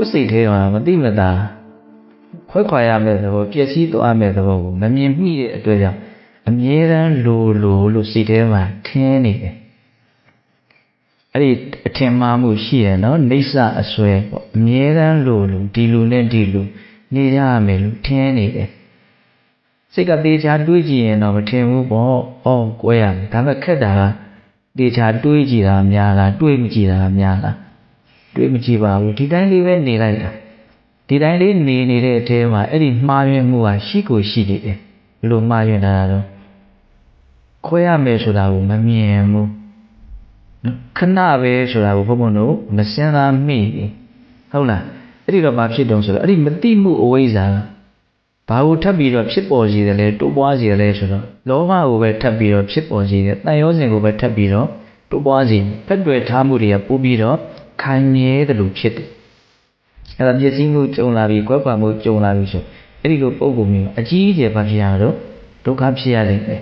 ကိုယ်စိတ်ထဲမှာမတိမတာခွဲခွာရမယ့်သဘောပျက်စီးသွားမယ့်သဘောကိုမမြင်မိတဲ့အတွက်ကြောင့်အမြဲတမ်းလိုလိုလို့စိတ်ထဲမှာထင်းနေတယ်အဲ့ဒီအထင်မှားမှုရှိရနော်နေဆအစွဲပေါ့အမြဲတမ်းလိုလိုဒီလိုနဲ့ဒီလိုနေရမယ်လို့ထင်းနေတယ်စိတ်ကတေချာတွေးကြည့်ရင်တော့မထင်ဘူးပေါ့။အော်ကွဲရမယ်။ဒါပေမဲ့ခက်တာကတေချာတွေးကြည့်တာများလားတွေးမကြည့်တာများလား။ တွေးမကြည့်ပါဘူး။ဒီတိုင်းလေးပဲနေလိုက်တာ။ဒီတိုင်းလေးနေနေတဲ့အထဲမှာအဲ့ဒီမှားယွင်းမှုကရှိကိုရှိနေတယ်။ဘယ်လိုမှားယွင်းတာလဲတော့ခွဲရမယ်ဆိုတာကိုမမြင်ဘူး။နော်ခဏပဲဆိုတာကိုဘုံဘုံတို့မစင်စားမိဘူး။ဟုတ်လား။အဲ့ဒီတော့ဘာဖြစ်တုံးဆိုတော့အဲ့ဒီမတိမှုအဝိဇ္ဇာကဘာကိုထပ်ပြီးတော့ဖြစ်ပေါ်စေတယ်လဲတိုးပွားစေတယ်လဲဆိုတော့လောဘကိုပဲထပ်ပြီးတော့ဖြစ်ပေါ်စေတယ်တန်ရောစဉ်ကိုပဲထပ်ပြီးတော့တိုးပွားစေဖက်တွယ်ထားမှုတွေကပို့ပြီးတော့ ခိုင်မြဲတယ်လို့ဖြစ်တယ်အဲ့ဒါပြည့်စည်မှုကြုံလာပြီးကွက်ကွာမှုကြုံလာပြီးဆိုအဲ့ဒီလိုပုံပုံမျိုးအကြီးအကျယ်ဘာဖြစ်ရတော့ဒုက္ခဖြစ်ရတယ်ပဲ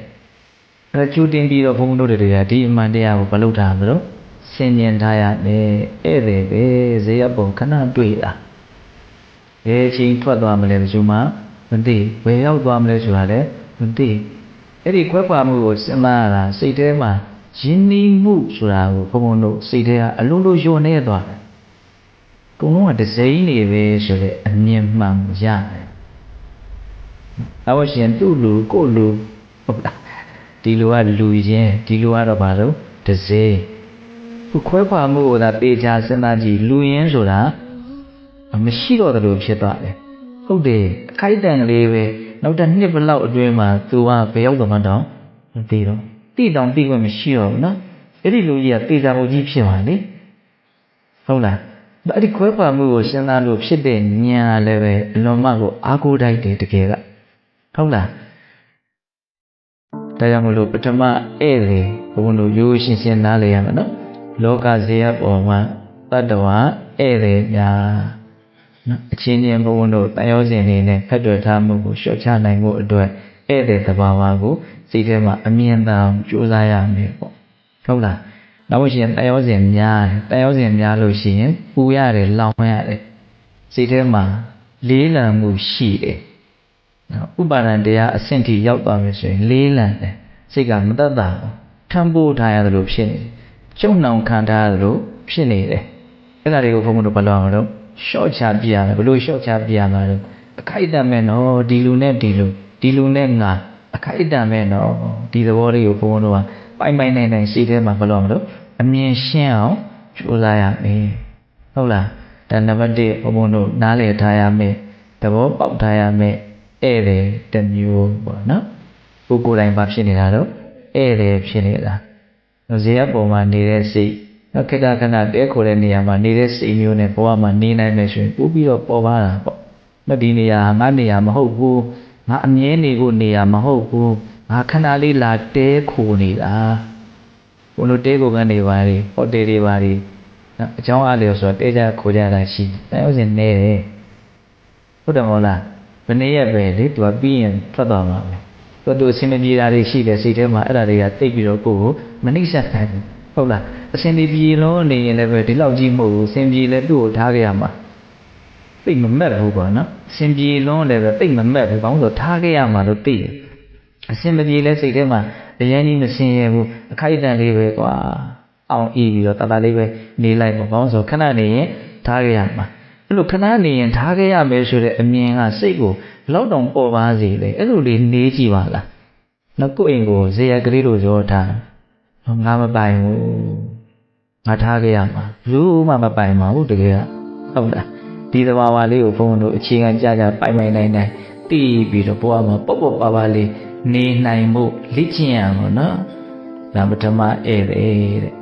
အဲ့ဒါကျူတင်ပြီးတော့ဘုန်းဘုန်းတို့တွေကဒီအမှန်တရားကိုမလုပ်တာမလို့ဆင်ញင်ထားရတယ်ဧည့်သည်ပဲဇေယပုံခဏတွေ့တာဘယ်အချိန်ထွက်သွားမလဲဘယ်သူမှမသိဘယ်ရောက်သွားမလဲဆိုတာလည်းမသိအဲ့ဒီခွဲခွာမှုကိုစဉ်းစားရတာစိတ်ထဲမှာ ယဉ်နီးမှုဆိုတာကိုဘုံဘုံတို့စိတ်ထဲကအလုံးလုံးယွနေသွားတယ်။ကုံလုံးကဒစိမ့်နေပဲဆိုတဲ့အမြင်မှန်ရတယ်။အဝရှင်သူ့လူကိုယ့်လူဟုတ်လားဒီလူကလူချင်းဒီလူကတော့ဘာလို့ဒစိမ့်ခုခွဲခွာမှုကိုသာပေချာစဉ်းစားကြည့်လူရင်းဆိုတာမရှိတော့တယ်လို့ဖြစ်သွားတယ်ဟုတ်တယ်အခိုက်အတန့်ကလေးပဲနောက်တစ်နှစ်ဘလောက်အတွင်းမှာသူကဘယ်ရောက်တော့မှတော့မသိတော့ တိတောင်တိခွင့်မရှိတော့ဘူးနော်အဲ့ဒီလူကြီးကတေချာမှုကြီးဖြစ်သွားလေဟုတ်လားအဲ့ဒီခွဲခွာမှုကိုစဉ်းစားလို့ဖြစ်တဲ့ဉာဏ်လည်းပဲအလွန်မှကိုအားကိုးတိုက်တယ်တကယ်ကဟုတ်လားဒါကြောင့်မလို့ပထမဧည့်သည်ဘုံတို့ရိုးရှင်းရှင်းနားလည်ရမယ်နော်လောကဇေယပေါ်မှာတတ္တဝါဧည့်သည်များနော်အချင်းချင်းဘုံဘုံတို့တန်ရောစဉ်နေနဲ့ဖက်တွယ်ထားမှုကိုလျှော့ချနိုင်မှုအတွက် ဧည့်သည်သဘာဝကိုစိတ်ထဲမှာအမြင်တမ်းကြိုးစားရမယ်ပေါ့ဟုတ်လားနောက်လို့ရှိရင်တန်ရောစဉ်များတယ်တန်ရောစဉ်များလို့ရှိရင်ပူရတယ်လောင်ရတယ်စိတ်ထဲမှာလေးလံမှုရှိတယ်နော်ဥပါဒံတရားအဆင့်ထိရောက်သွားပြီဆိုရင်လေးလံတယ်စိတ်ကမတတ်တာဘူးထမ်းပိုးထားရတယ်လို့ဖြစ်နေတယ်ကျုံနှောင်ခံထားရတယ်လို့ဖြစ်နေတယ်အဲ့ဒါတွေကိုဘုံဘုံတို့ဘယ်လိုအောင်လို့ရှော့ချပြရမယ်ဘလို့ရှော့ချပြရမှာလဲအခိုက်အတန့်မဲ့နော်ဒီလူနဲ့ဒီလူ ဒီလူနဲ့ငါအခိုက်အတန့်မဲ့နော်ဒီသဘောလေးကိုဘုန်းဘုန်းတို့ကပိုင်ပိုင်နိုင်နိုင်စိတ်ထဲမှာဘလို့မလို့အမြင်ရှင်းအောင်ကြိုးစားရမယ်ဟုတ်လားဒါနံပါတ်1ဘုန်းဘုန်းတို့နားလည်ထားရမယ်သဘောပေါက်ထားရမယ်ဧည့်တယ်တစ်မျိုးပေါ့နော်ကိုယ်ကိုယ်တိုင်ဘာဖြစ်နေတာတော့ဧည့်တယ်ဖြစ်နေတာဇေယျပုံမှာနေတဲ့စိတ်နော်ခေတ္တခဏတဲခိုတဲ့နေရာမှာနေတဲ့စိတ်မျိုးနဲ့ဘဝမှာနေနိုင်မယ်ဆိုရင်ပို့ပြီးတော့ပေါ်ပါတာပေါ့။နော်ဒီနေရာငါနေရာမဟုတ်ဘူး။ ငါအမြဲနေဖို့နေရာမဟုတ်ဘူး။ငါခဏလေးလာတဲခိုနေတာ။ဘုလိုတဲခိုကနေပါလေဟိုတယ်တွေပါလေနော်အကြောင်းအားလျော်ဆိုတော့တဲကြခိုကြတာရှိတယ်။အဲဥစဉ်နေတယ်။ဟုတ်တယ်မဟုတ်လား။ဘယ်နေ့ရက်ပဲလေသူကပြီးရင်ထွက်သွားမှာပဲ။သူတို့အစင်မပြေတာတွေရှိတယ်စိတ်ထဲမှာအဲ့ဒါတွေကတိတ်ပြီးတော့ကိုယ်ကိုမနှိမ့်ဆက်နိုင်ဘူး။ဟုတ်လား။အစင်ဒီပြေလုံးနေရင်လည်းပဲဒီလောက်ကြီးမဟုတ်ဘူး။စင်ပြေလည်းသူ့ကိုထားခဲ့ရမှာ။ သိပ်မမက်ဘူးပေါ့နော်။စင်ပြေလုံးလည်းပဲသိပ်မမက်ဘူး။ဘာလို့ဆိုထားခဲ့ရမှာလို့သိတယ်။အစင်မပြေလဲစိတ်ထဲမှာအရင်ကြီးမစင်ရဘူး။အခိုက်အတန့်လေးပဲကွာ။အောင်အီးပြီးတော့တတလေးပဲနေလိုက်ပေါ့။ဘာလို့ဆိုခဏနေရင်ထားခဲ့ရမှာ။အဲ့လိုခဏနေရင်ထားခဲ့ရမယ်ဆိုတဲ့အမြင်ကစိတ်ကိုလောက်တောင်ပေါ်ပါစေလေ။အဲ့လိုလေးနေကြည့်ပါလား။နောက်ကိုယ့်အိမ်ကိုဇေယျကလေးတို့ရောထား။ငါမပိုင်ဘူး။ငါထားခဲ့ရမှာ။ဘူးမှမပိုင်ပါဘူးတကယ်ကဟုတ်လား။ ဒီသဘာဝလေးကိုဘုန်းဘုန်းတို့အခြေခံကြကြပိုင်ပိုင်နိုင်နိုင်သိပြီးတော့ဘဝမှာပေါ့ပေါ့ပါပါလေးနေနိုင်မှုလေ့ကျင့်ရမှာနော်။ဒါပထမဧည့်သည်တဲ့